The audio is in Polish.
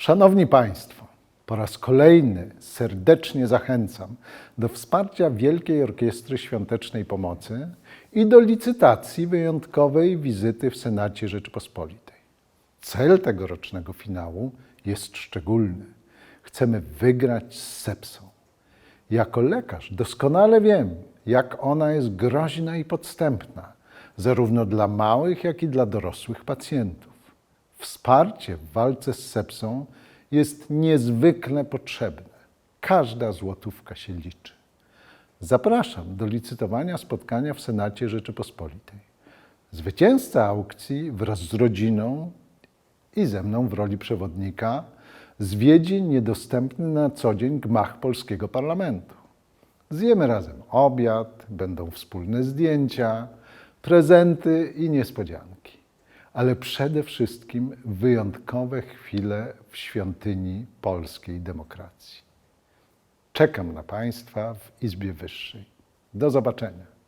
Szanowni Państwo, po raz kolejny serdecznie zachęcam do wsparcia Wielkiej Orkiestry Świątecznej Pomocy i do licytacji wyjątkowej wizyty w Senacie Rzeczypospolitej. Cel tegorocznego finału jest szczególny. Chcemy wygrać z sepsą. Jako lekarz doskonale wiem, jak ona jest groźna i podstępna, zarówno dla małych, jak i dla dorosłych pacjentów. Wsparcie w walce z sepsą jest niezwykle potrzebne. Każda złotówka się liczy. Zapraszam do licytowania spotkania w Senacie Rzeczypospolitej. Zwycięzca aukcji wraz z rodziną i ze mną w roli przewodnika zwiedzi niedostępny na co dzień gmach polskiego parlamentu. Zjemy razem obiad, będą wspólne zdjęcia, prezenty i niespodzianki, ale przede wszystkim wyjątkowe chwile w świątyni polskiej demokracji. Czekam na Państwa w Izbie Wyższej. Do zobaczenia.